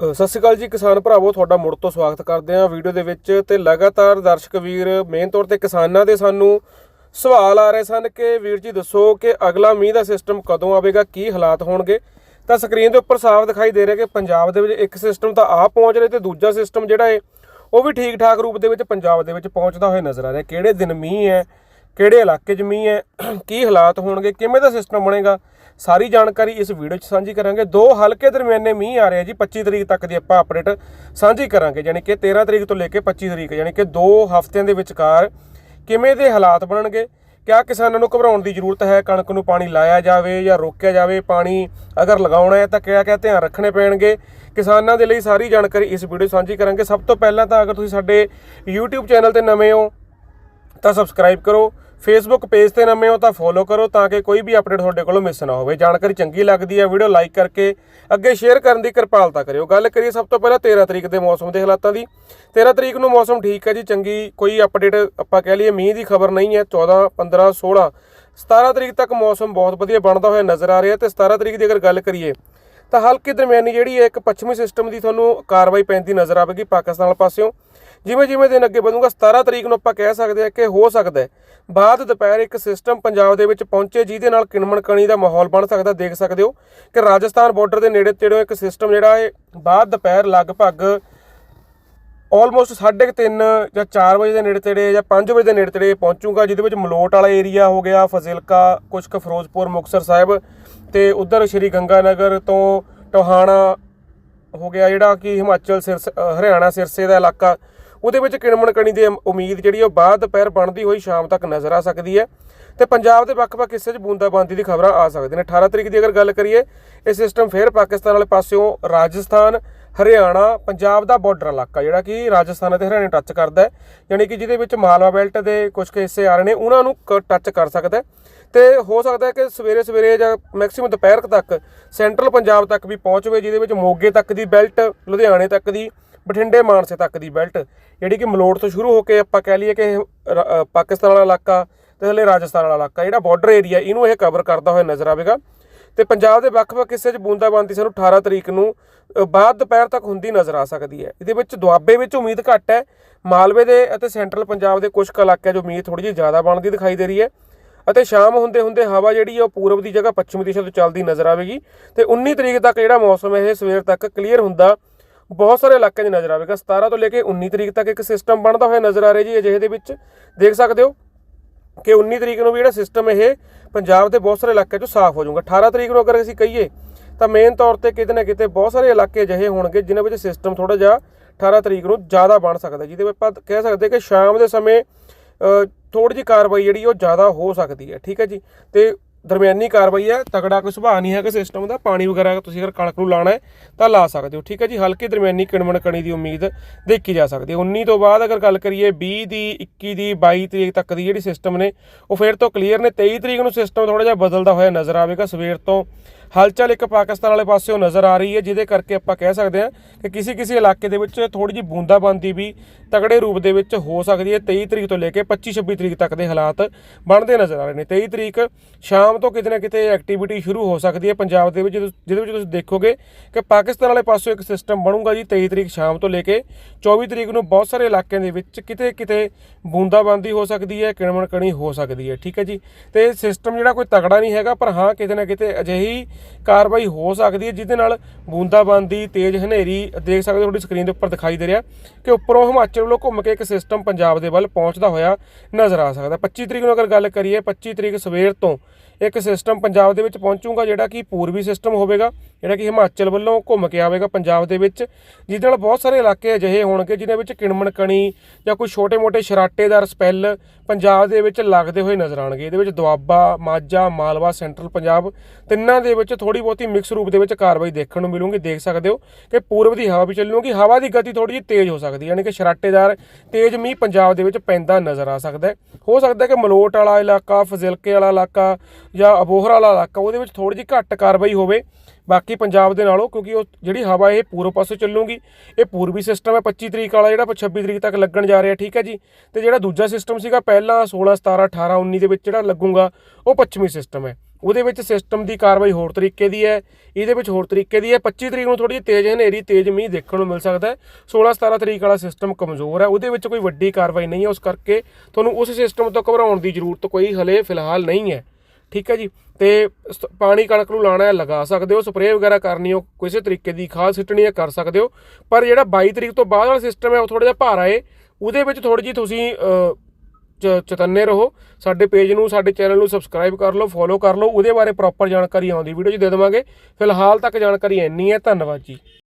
ਸਤਿ ਸ਼੍ਰੀ ਅਕਾਲ ਜੀ ਕਿਸਾਨ ਭਰਾਵੋ, ਤੁਹਾਡਾ ਮੁੜ ਤੋਂ ਸਵਾਗਤ ਕਰਦੇ ਹਾਂ ਵੀਡੀਓ ਦੇ ਵਿੱਚ ਤੇ ਲਗਾਤਾਰ ਦਰਸ਼ਕ ਵੀਰ ਮੇਨ ਤੌਰ ਤੇ ਕਿਸਾਨਾਂ ਦੇ ਸਾਨੂੰ ਸਵਾਲ ਆ ਰਹੇ ਸਨ ਕਿ ਵੀਰ ਜੀ ਦੱਸੋ ਕਿ ਅਗਲਾ ਮੀਂਹ ਦਾ ਸਿਸਟਮ ਕਦੋਂ ਆਵੇਗਾ, ਕੀ ਹਾਲਾਤ ਹੋਣਗੇ? ਤਾਂ ਸਕਰੀਨ ਦੇ ਉੱਪਰ ਸਾਫ਼ ਦਿਖਾਈ ਦੇ ਰਿਹਾ ਕਿ ਪੰਜਾਬ ਦੇ ਵਿੱਚ ਇੱਕ ਸਿਸਟਮ ਤਾਂ ਆ ਪਹੁੰਚ ਰਿਹਾ ਤੇ ਦੂਜਾ ਸਿਸਟਮ ਜਿਹੜਾ ਹੈ ਉਹ ਵੀ ਠੀਕ ਠਾਕ ਰੂਪ ਦੇ ਵਿੱਚ ਪੰਜਾਬ ਦੇ ਵਿੱਚ ਪਹੁੰਚਦਾ ਹੋਇਆ ਨਜ਼ਰ ਆ ਰਿਹਾ। ਕਿਹੜੇ ਦਿਨ ਮੀਂਹ ਹੈ, ਕਿਹੜੇ ਇਲਾਕੇ 'ਚ ਮੀਂਹ ਹੈ, ਕੀ ਹਾਲਾਤ ਹੋਣਗੇ, ਕਿਵੇਂ ਦਾ ਸਿਸਟਮ ਬਣੇਗਾ? ਸਾਰੀ ਜਾਣਕਾਰੀ ਇਸ ਵੀਡੀਓ 'ਚ ਸਾਂਝੀ ਕਰਾਂਗੇ। ਦੋ ਹਲਕੇ ਦਰਮਿਆਨੇ ਮੀਂਹ ਆ ਰਹੇ ਆ ਜੀ 25 ਤਰੀਕ ਤੱਕ ਦੀ ਆਪਾਂ ਅਪਡੇਟ ਸਾਂਝੀ ਕਰਾਂਗੇ। ਯਾਨੀ ਕਿ 13 ਤਰੀਕ ਤੋਂ ਲੈ ਕੇ 25 ਤਰੀਕ, ਯਾਨੀ ਕਿ ਦੋ ਹਫ਼ਤਿਆਂ ਦੇ ਵਿਚਕਾਰ ਕਿਵੇਂ ਦੇ ਹਾਲਾਤ ਬਣਨਗੇ, ਕਿਆ ਕਿਸਾਨਾਂ ਨੂੰ ਘਬਰਾਉਣ ਦੀ ਜ਼ਰੂਰਤ ਹੈ, ਕਣਕ ਨੂੰ ਪਾਣੀ ਲਾਇਆ ਜਾਵੇ ਜਾਂ ਰੋਕਿਆ ਜਾਵੇ, ਪਾਣੀ ਅਗਰ ਲਗਾਉਣਾ ਹੈ ਤਾਂ ਕਿਆ ਕਿਆ ਧਿਆਨ ਰੱਖਣੇ ਪੈਣਗੇ। ਕਿਸਾਨਾਂ ਦੇ ਲਈ ਸਾਰੀ ਜਾਣਕਾਰੀ ਇਸ ਵੀਡੀਓ 'ਚ ਸਾਂਝੀ ਕਰਾਂਗੇ। ਸਭ ਤੋਂ ਪਹਿਲਾਂ ਤਾਂ ਅਗਰ ਤੁਸੀਂ ਸਾਡੇ YouTube ਚੈਨਲ ਤੇ ਨਵੇਂ ਹੋ ਤਾਂ ਸਬਸਕ੍ਰਾਈਬ ਕਰੋ। ਫੇਸਬੁੱਕ ਪੇਜ ਤੇ ਨਵੇਂ ਹੋ ਤਾਂ ਫੋਲੋ ਕਰੋ ਤਾਂ ਕਿ ਕੋਈ ਵੀ ਅਪਡੇਟ ਤੁਹਾਡੇ ਕੋਲੋਂ ਮਿਸ ਨਾ ਹੋਵੇ। ਜਾਣਕਾਰੀ ਚੰਗੀ ਲੱਗਦੀ ਹੈ ਵੀਡੀਓ ਲਾਈਕ ਕਰਕੇ ਅੱਗੇ ਸ਼ੇਅਰ ਕਰਨ ਦੀ ਕਿਰਪਾਲਤਾ ਕਰਿਓ। ਗੱਲ ਕਰੀਏ ਸਭ ਤੋਂ ਪਹਿਲਾਂ 13 ਤਰੀਕ ਦੇ ਮੌਸਮ ਦੇ ਹਾਲਾਤਾਂ ਦੀ। 13 ਤਰੀਕ ਨੂੰ ਮੌਸਮ ਠੀਕ ਹੈ ਜੀ, ਚੰਗੀ ਕੋਈ ਅਪਡੇਟ ਆਪਾਂ ਕਹਿ ਲਈਏ ਮੀਂਹ ਦੀ ਖਬਰ ਨਹੀਂ ਹੈ। 14 15 16 17 ਤਰੀਕ ਤੱਕ ਮੌਸਮ ਬਹੁਤ ਵਧੀਆ ਬਣਦਾ ਹੋਇਆ ਨਜ਼ਰ ਆ ਰਿਹਾ ਤੇ 17 ਤਰੀਕ ਦੀ ਅਗਰ ਗੱਲ ਕਰੀਏ ਤਾਂ ਹਲਕੀ ਦਰਮਿਆਨੀ ਜਿਹੜੀ ਹੈ ਇੱਕ ਪੱਛਮੀ ਸਿਸਟਮ ਦੀ ਤੁਹਾਨੂੰ ਕਾਰਵਾਈ ਪੈਂਦੀ ਨਜ਼ਰ ਆਵੇਗੀ ਪਾਕਿਸਤਾਨ ਵਾਲੇ ਪਾਸਿਓਂ। ਜਿਵੇਂ ਜਿਵੇਂ ਦਿਨ ਅੱਗੇ ਵਧੂਗਾ 17 ਤਰੀਕ ਨੂੰ ਆਪਾਂ ਕਹਿ ਸਕਦੇ ਹਾਂ ਕਿ ਹੋ ਸਕਦਾ ਹੈ। ਬਾਅਦ ਦੁਪਹਿਰ ਇੱਕ ਸਿਸਟਮ ਪੰਜਾਬ ਦੇ ਵਿੱਚ ਪਹੁੰਚੇ, ਜਿਹਦੇ ਨਾਲ ਕਿਣਮਣ ਕਣੀ ਦਾ ਮਾਹੌਲ ਬਣ ਸਕਦਾ, ਦੇਖ ਸਕਦੇ ਹੋ ਕਿ ਰਾਜਸਥਾਨ ਬਾਰਡਰ ਦੇ ਨੇੜੇ ਤੇੜੇ ਇੱਕ ਸਿਸਟਮ ਜਿਹੜਾ ਹੈ ਬਾਅਦ ਦੁਪਹਿਰ ਲਗਭਗ ਆਲਮੋਸਟ 3:30 ਜਾਂ 4 ਵਜੇ ਦੇ ਨੇੜੇ ਤੇੜੇ ਜਾਂ 5 ਵਜੇ ਦੇ ਨੇੜੇ ਤੇੜੇ ਪਹੁੰਚੂਗਾ, ਜਿਹਦੇ ਵਿੱਚ ਮਲੋਟ ਵਾਲਾ ਏਰੀਆ ਹੋ ਗਿਆ, ਫਜ਼ਿਲਕਾ ਕੁਛ ਕੁ ਫਿਰੋਜ਼ਪੁਰ, ਮੁਕਤਸਰ ਸਾਹਿਬ ਤੇ ਉਧਰ ਸ਼੍ਰੀ ਗੰਗਾ ਨਗਰ ਤੋਂ ਟੋਹਾਣਾ ਹੋ ਗਿਆ ਜਿਹੜਾ ਕਿ ਹਿਮਾਚਲ ਸਿਰਸ ਹਰਿਆਣਾ ਸਿਰਸੇ ਦਾ ਇਲਾਕਾ। ਉਹਦੇ ਵਿੱਚ ਕਿਣਮਣ ਕਣੀ ਦੀ ਉਮੀਦ ਜਿਹੜੀ ਉਹ ਬਾਅਦ ਦੁਪਹਿਰ ਬਣਦੀ ਹੋਈ ਸ਼ਾਮ ਤੱਕ ਨਜ਼ਰ ਆ ਸਕਦੀ ਹੈ। ਤੇ ਪੰਜਾਬ ਦੇ ਵੱਖ-ਵੱਖ ਹਿੱਸੇ 'ਚ ਬੂੰਦਾਬਾਂਦੀ ਦੀ ਖਬਰਾਂ ਆ ਸਕਦੀਆਂ ਨੇ। 18 ਤਰੀਕ ਦੀ ਅਗਰ ਗੱਲ ਕਰੀਏ, ਇਹ ਸਿਸਟਮ ਫੇਰ ਪਾਕਿਸਤਾਨ ਵਾਲੇ ਪਾਸਿਓਂ ਰਾਜਸਥਾਨ, ਹਰਿਆਣਾ, ਪੰਜਾਬ ਦਾ ਬਾਰਡਰ ਇਲਾਕਾ, ਜਿਹੜਾ ਕਿ ਰਾਜਸਥਾਨ ਅਤੇ ਹਰਿਆਣਾ ਟੱਚ ਕਰਦਾ ਹੈ। ਯਾਨੀ ਕਿ ਜਿਹਦੇ ਵਿੱਚ ਮਾਲਵਾ ਬੈਲਟ ਦੇ ਕੁਝ ਕੁ ਹਿੱਸੇ ਆ ਰਹੇ ਨੇ, ਉਹਨਾਂ ਨੂੰ ਟੱਚ ਕਰ ਸਕਦਾ ਹੈ। ਤੇ ਹੋ ਸਕਦਾ ਹੈ ਕਿ ਸਵੇਰੇ ਸਵੇਰੇ ਜਾਂ ਮੈਕਸਿਮਮ ਦੁਪਹਿਰ ਤੱਕ ਸੈਂਟਰਲ ਪੰਜਾਬ ਤੱਕ ਵੀ ਪਹੁੰਚਵੇ ਜਿਹਦੇ ਵਿੱਚ ਮੋਗੇ ਤੱਕ ਦੀ ਬੈਲਟ ਲੁਧਿਆਣੇ ਤੱਕ ਦੀ ਬਠਿੰਡੇ ਮਾਨਸੇ ਤੱਕ ਦੀ ਬੈਲਟ, ਜਿਹੜੀ ਕਿ ਮਲੋਟ ਤੋਂ ਸ਼ੁਰੂ ਹੋ ਕੇ ਆਪਾਂ ਕਹਿ ਲਈਏ ਕਿ ਰ- ਪਾਕਿਸਤਾਨ ਵਾਲਾ ਇਲਾਕਾ ਤੇ ਹਲੇ ਰਾਜਸਥਾਨ ਵਾਲਾ ਇਲਾਕਾ, ਜਿਹੜਾ ਬਾਰਡਰ ਏਰੀਆ ਇਹਨੂੰ ਇਹ ਕਵਰ ਕਰਦਾ ਹੋਇਆ ਨਜ਼ਰ ਆਵੇਗਾ। ਤੇ ਪੰਜਾਬ ਦੇ ਵੱਖ-ਵੱਖ ਹਿੱਸੇ 'ਚ ਬੂੰਦਾਬਾਂਦੀ ਸਾਨੂੰ 18 ਤਰੀਕ ਨੂੰ ਬਾਅਦ ਦੁਪਹਿਰ ਤੱਕ ਹੁੰਦੀ ਨਜ਼ਰ ਆ ਸਕਦੀ ਹੈ। ਇਹਦੇ ਵਿੱਚ ਦੁਆਬੇ ਵਿੱਚ ਉਮੀਦ ਘੱਟ ਹੈ, ਮਾਲਵੇ ਦੇ ਅਤੇ ਸੈਂਟਰਲ ਪੰਜਾਬ ਦੇ ਕੁਝ ਕੁ ਇਲਾਕਿਆਂ 'ਚ ਉਮੀਦ ਥੋੜੀ ਜਿਹੀ ਜ਼ਿਆਦਾ ਬਣਦੀ ਦਿਖਾਈ ਦੇ ਰਹੀ ਹੈ। ਅਤੇ ਸ਼ਾਮ ਹੁੰਦੇ ਹੁੰਦੇ ਹਵਾ ਜਿਹੜੀ ਹੈ, ਉਹ ਪੂਰਬ ਦੀ ਜਗ੍ਹਾ ਪੱਛਮੀ ਦਿਸ਼ਾ ਤੋਂ ਚੱਲਦੀ ਨਜ਼ਰ ਆਵੇਗੀ। ਤੇ 19 ਤਰੀਕ ਤੱਕ ਜਿਹੜਾ ਮੌਸਮ ਹੈ, ਇਹ ਸਵੇਰ ਤੱਕ ਕਲੀਅਰ ਹੁੰਦਾ। ਬਹੁਤ ਸਾਰੇ ਇਲਾਕਿਆਂ 'ਚ ਨਜ਼ਰ ਆਵੇਗਾ। 17 ਤੋਂ ਲੈ ਕੇ 19 ਤਰੀਕ ਤੱਕ ਇੱਕ ਸਿਸਟਮ ਬਣਦਾ ਹੋਇਆ ਨਜ਼ਰ ਆ ਰਿਹਾ ਜੀ ਅਜਿਹੇ ਦੇ ਵਿੱਚ। ਦੇਖ ਸਕਦੇ ਹੋ ਕਿ 19 ਤਰੀਕ ਨੂੰ ਵੀ ਜਿਹੜਾ ਸਿਸਟਮ ਇਹ ਪੰਜਾਬ ਦੇ ਬਹੁਤ ਸਾਰੇ ਇਲਾਕਿਆਂ 'ਚੋਂ ਸਾਫ਼ ਹੋ ਜਾਊਗਾ। 18 ਤਰੀਕ ਨੂੰ ਅਗਰ ਅਸੀਂ ਕਹੀਏ ਤਾਂ ਮੇਨ ਤੌਰ ਤੇ ਕਿਤੇ ਨਾ ਕਿਤੇ ਬਹੁਤ ਸਾਰੇ ਇਲਾਕੇ ਅਜਿਹੇ ਹੋਣਗੇ ਜਿਨ੍ਹਾਂ ਵਿੱਚ ਸਿਸਟਮ ਥੋੜਾ ਜਿਹਾ 18 ਤਰੀਕ ਨੂੰ ਜ਼ਿਆਦਾ ਬਣ ਸਕਦਾ ਜਿਹਦੇ ਵਿੱਚ ਆਪਾਂ ਕਹਿ ਸਕਦੇ ਕਿ ਸ਼ਾਮ ਦੇ ਸਮੇਂ ਥੋੜੀ ਜਿਹੀ ਕਾਰਵਾਈ ਜਿਹੜੀ ਉਹ ਜ਼ਿਆਦਾ ਹੋ ਸਕਦੀ ਹੈ। ਠੀਕ ਹੈ ਜੀ? ਤੇ ਦਰਮਿਆਨੀ ਕਾਰਵਾਈ ਹੈ, ਤਕੜਾ ਕੋਈ ਸੁਭਾਅ ਨਹੀਂ ਹੈਗਾ ਸਿਸਟਮ ਦਾ, ਪਾਣੀ ਵਗੈਰਾ ਤੁਸੀਂ ਅਗਰ ਕਣਕ ਨੂੰ ਲਾਣਾ ਹੈ, ਤਾਂ ਲਾ ਸਕਦੇ ਹੋ, ਠੀਕ ਹੈ ਜੀ। ਹਲਕੀ ਦਰਮਿਆਨੀ ਕਿਣਮਣ ਕਣੀ ਦੀ ਉਮੀਦ ਦੇਖੀ ਜਾ ਸਕਦੀ ਹੈ। 19 ਤੋਂ ਬਾਅਦ ਅਗਰ ਗੱਲ ਕਰੀਏ 20 ਦੀ 21 ਦੀ 22 ਤਰੀਕ ਤੱਕ ਦੀ ਜਿਹੜੀ ਸਿਸਟਮ ਨੇ, ਉਹ ਫਿਰ ਤੋਂ ਕਲੀਅਰ ਨੇ। 23 ਤਰੀਕ ਨੂੰ ਸਿਸਟਮ ਥੋੜਾ ਜਿਹਾ ਬਦਲਦਾ ਹੋਇਆ ਨਜ਼ਰ ਆਵੇਗਾ। ਸਵੇਰ ਤੋਂ ਹਲਚਲ ਇੱਕ ਪਾਕਿਸਤਾਨ ਵਾਲੇ ਪਾਸਿਓਂ ਨਜ਼ਰ ਆ ਰਹੀ ਹੈ, ਜਿਹਦੇ ਕਰਕੇ ਆਪਾਂ ਕਹਿ ਸਕਦੇ ਹਾਂ ਕਿ ਕਿਸੇ ਕਿਸੇ ਇਲਾਕੇ ਦੇ ਵਿੱਚ ਥੋੜੀ ਜਿਹੀ ਬੂੰਦਾਬਾਂਦੀ ਵੀ ਤਗੜੇ ਰੂਪ ਦੇ ਵਿੱਚ ਹੋ ਸਕਦੀ ਹੈ। 23 ਤਰੀਕ ਤੋਂ ਲੈ ਕੇ 25 26 ਤਰੀਕ ਤੱਕ ਦੇ ਹਾਲਾਤ ਬਣਦੇ ਨਜ਼ਰ ਆ ਰਹੇ ਨੇ। 23 ਤਰੀਕ ਸ਼ਾਮ ਤੋਂ ਕਿਤੇ ਨਾ ਕਿਤੇ ਐਕਟੀਵਿਟੀ ਸ਼ੁਰੂ ਹੋ ਸਕਦੀ ਹੈ ਪੰਜਾਬ ਦੇ ਵਿੱਚ ਜਦੋਂ- ਜਿਹਦੇ ਵਿੱਚ ਤੁਸੀਂ ਦੇਖੋਗੇ ਕਿ ਪਾਕਿਸਤਾਨ ਵਾਲੇ ਪਾਸਿਓਂ ਇੱਕ ਸਿਸਟਮ ਬਣੂਗਾ ਜੀ 23 ਤਰੀਕ ਸ਼ਾਮ ਤੋਂ ਲੈ ਕੇ। 24 ਤਰੀਕ ਨੂੰ ਬਹੁਤ ਸਾਰੇ ਇਲਾਕਿਆਂ ਦੇ ਵਿੱਚ ਕਿਤੇ ਕਿਤੇ ਬੂੰਦਾਬਾਂਦੀ ਹੋ ਸਕਦੀ ਹੈ ਕਿਣਮਣ ਕਣੀ ਹੋ ਸਕਦੀ ਹੈ। ਠੀਕ ਹੈ ਜੀ? ਤੇ ਸਿਸਟਮ ਜਿਹੜਾ ਕੋਈ ਤਗੜਾ ਨਹੀਂ ਹੈਗਾ, ਪਰ ਹਾਂ ਕਿਤੇ ਨਾ ਕਿਤੇ ਅਜਿਹੀ ਕਾਰਵਾਈ ਹੋ ਸਕਦੀ ਹੈ, ਜਿਹਦੇ ਨਾਲ ਬੂੰਦਾਬਾਂਦੀ, ਤੇਜ਼ ਹਨੇਰੀ ਦੇਖ ਸਕਦੇ ਹੋ, ਤੁਹਾਡੀ ਸਕਰੀਨ ਦੇ ਉੱਪਰ ਦਿਖਾਈ ਦੇ ਰਿਹਾ ਕਿ ਉੱਪਰੋਂ ਹਿਮਾਚਲ ਵੱਲੋਂ ਘੁੰਮ ਕੇ ਇੱਕ ਸਿਸਟਮ ਪੰਜਾਬ ਦੇ ਵੱਲ ਪਹੁੰਚਦਾ ਹੋਇਆ ਨਜ਼ਰ ਆ ਸਕਦਾ। 25 ਤਰੀਕ ਨੂੰ ਅਗਰ ਗੱਲ ਕਰੀਏ 25 ਤਰੀਕ ਸਵੇਰ ਤੋਂ ਇੱਕ ਸਿਸਟਮ ਪੰਜਾਬ ਦੇ ਵਿੱਚ ਪਹੁੰਚੂਗਾ, ਜਿਹੜਾ ਕਿ ਪੂਰਬੀ ਸਿਸਟਮ ਹੋਵੇਗਾ, ਜਿਹੜਾ ਕਿ ਹਿਮਾਚਲ ਵੱਲੋਂ ਘੁੰਮ ਕੇ ਆਵੇਗਾ ਪੰਜਾਬ ਦੇ ਵਿੱਚ, ਜਿਹਦੇ ਨਾਲ ਬਹੁਤ ਸਾਰੇ ਇਲਾਕੇ ਅਜਿਹੇ ਹੋਣਗੇ ਜਿਨ੍ਹਾਂ ਵਿੱਚ ਕਿਣਮਣ ਕਣੀ ਜਾਂ ਕੋਈ ਛੋਟੇ-ਮੋਟੇ ਸ਼ਰਾਟੇਦਾਰ ਸਪੈਲ ਪੰਜਾਬ ਦੇ ਵਿੱਚ ਲੱਗਦੇ ਹੋਏ ਨਜ਼ਰ ਆਣਗੇ ਇਹਦੇ ਵਿੱਚ ਦੁਆਬਾ, ਮਾਝਾ, ਮਾਲਵਾ ਸੈਂਟਰਲ ਪੰਜਾਬ ਤਿੰਨਾਂ ਦੇ ਵਿੱਚ ਥੋੜੀ ਬਹੁਤੀ ਮਿਕਸ ਰੂਪ ਦੇ ਵਿੱਚ ਕਾਰਵਾਈ ਦੇਖਣ ਨੂੰ ਮਿਲੂਗੀ। ਦੇਖ ਸਕਦੇ ਹੋ ਕਿ ਪੂਰਬ ਦੀ ਹਵਾ ਵੀ ਚੱਲੂਗੀ ਹਵਾ ਦੀ ਗਤੀ ਥੋੜੀ ਜਿਹੀ ਤੇਜ਼ ਹੋ ਸਕਦੀ ਹੈ, ਯਾਨੀ ਕਿ ਸ਼ਰਾਟੇਦਾਰ ਤੇਜ਼ ਮੀਂਹ ਪੰਜਾਬ ਦੇ ਵਿੱਚ ਪੈਂਦਾ ਨਜ਼ਰ ਆ ਸਕਦਾ ਹੈ। ਹੋ ਸਕਦਾ ਹੈ ਕਿ ਮਲੋਟ ਵਾਲਾ ਇਲਾਕਾ, ਫਜ਼ਿਲਕੇ ਵਾਲਾ ਇਲਾਕਾ ਜਾਂ ਅਬੋਹਰ ਵਾਲਾ ਇਲਾਕਾ, ਉਹਦੇ ਵਿੱਚ ਥੋੜੀ ਜਿਹੀ ਘੱਟ ਕਾਰਵਾਈ ਹੋਵੇ। ਬਾਕੀ ਪੰਜਾਬ ਦੇ ਨਾਲੋਂ, ਕਿਉਂਕਿ ਉਹ ਜਿਹੜੀ ਹਵਾ ਇਹ ਪੂਰਬ ਪਾਸੇ ਚੱਲੂਗੀ, ਇਹ ਪੂਰਬੀ ਸਿਸਟਮ ਹੈ। 25 ਤਰੀਕ ਵਾਲਾ ਜਿਹੜਾ 26 ਤਰੀਕ ਤੱਕ ਲੱਗਣ ਜਾ ਰਿਹਾ, ਠੀਕ ਹੈ ਜੀ? ਤੇ ਜਿਹੜਾ ਦੂਜਾ ਸਿਸਟਮ ਸੀਗਾ, ਪਹਿਲਾਂ 16 17 18 19 ਦੇ ਵਿੱਚ ਜਿਹੜਾ ਲੱਗੂਗਾ, ਉਹ ਪੱਛਮੀ ਸਿਸਟਮ ਹੈ। ਉਹਦੇ ਵਿੱਚ ਸਿਸਟਮ ਦੀ ਕਾਰਵਾਈ ਹੋਰ ਤਰੀਕੇ ਦੀ ਹੈ, ਇਹਦੇ ਵਿੱਚ ਹੋਰ ਤਰੀਕੇ ਦੀ ਹੈ। 25 ਤਰੀਕ ਨੂੰ ਥੋੜੀ ਜਿਹੀ ਤੇਜ਼ ਹਨੇਰੀ, ਤੇਜ਼ ਮੀਂਹ ਦੇਖਣ ਨੂੰ ਮਿਲ ਸਕਦਾ ਹੈ। 16 17 ਤਰੀਕ ਵਾਲਾ ਸਿਸਟਮ ਕਮਜ਼ੋਰ ਹੈ, ਉਹਦੇ ਵਿੱਚ ਕੋਈ ਵੱਡੀ ਕਾਰਵਾਈ ਨਹੀਂ ਹੈ। ਉਸ ਕਰਕੇ ਤੁਹਾਨੂੰ ਉਸ ਸਿਸਟਮ ਤੋਂ ਘਬਰਾਉਣ ਦੀ ਜ਼ਰੂਰਤ ਕੋਈ ਹਲੇ ਫਿਲਹਾਲ ਨਹੀਂ ਹੈ। ਠੀਕ ਹੈ ਜੀ? ਤੇ ਸ- ਪਾਣੀ ਕਣਕ ਨੂੰ ਲਾਣਾ ਹੈ, ਲਗਾ ਸਕਦੇ ਹੋ। ਸਪਰੇਅ ਵਗੈਰਾ ਕਰਨੀ ਹੋ ਕਿਸੇ ਤਰੀਕੇ ਦੀ ਖਾਦ ਸਿੱਟਣੀ ਹੈ, ਕਰ ਸਕਦੇ ਹੋ। ਪਰ ਜਿਹੜਾ 22 ਤਰੀਕ ਤੋਂ ਬਾਅਦ ਵਾਲਾ ਸਿਸਟਮ ਹੈ, ਉਹ ਥੋੜਾ ਜਿਹਾ ਭਾਰਾ ਹੈ ਉਹਦੇ ਵਿੱਚ ਥੋੜੀ ਜਿਹੀ ਤੁਸੀਂ ਚਤੰਨੇ ਰਹੋ। ਸਾਡੇ ਪੇਜ ਨੂੰ, ਸਾਡੇ ਚੈਨਲ ਨੂੰ ਸਬਸਕ੍ਰਾਈਬ ਕਰ ਲਓ ਫੋਲੋ ਕਰ ਲਓ। ਉਹਦੇ ਬਾਰੇ ਪ੍ਰੋਪਰ ਜਾਣਕਾਰੀ ਆਉਂਦੀ। ਵੀਡੀਓ 'ਚ ਦੇ ਦੇਵਾਂਗੇ। ਫਿਲਹਾਲ ਤੱਕ ਜਾਣਕਾਰੀ ਇੰਨੀ ਹੈ। ਧੰਨਵਾਦ ਜੀ।